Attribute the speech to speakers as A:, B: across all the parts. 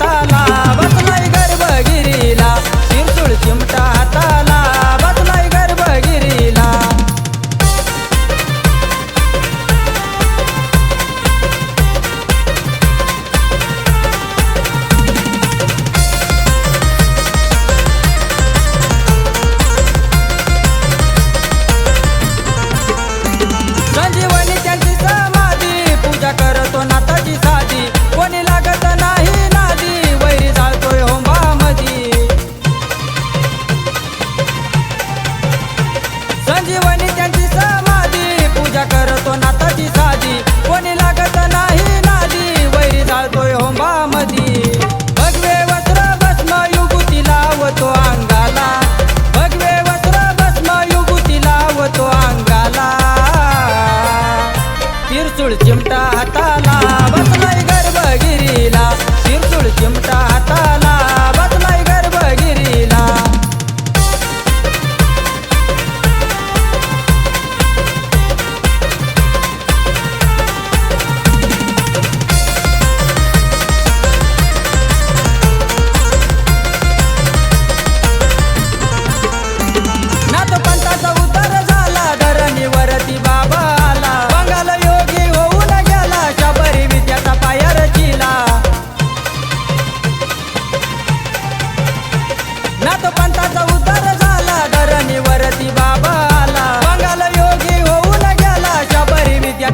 A: हाताला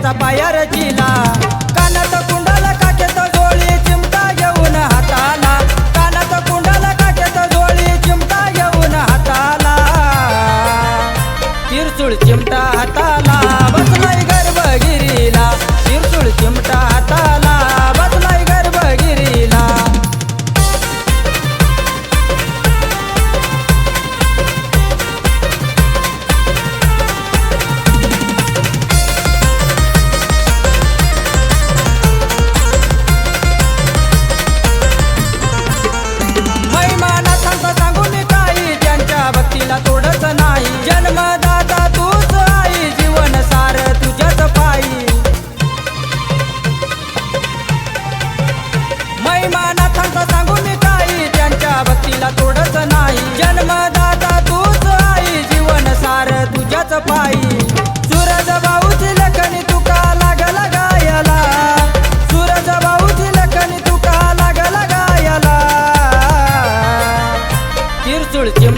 A: कानाचा पाया रचिला कानात कुंडाला काकेत गोळी चिमटा घेऊन हाताला. कानात कुंडाला काकेत गोळी चिमटा घेऊन हाताला. तिरचूळ चिमटा हाताला. बसलाय गर्भगिरीला. तिरचूळ चिमटा हाताला.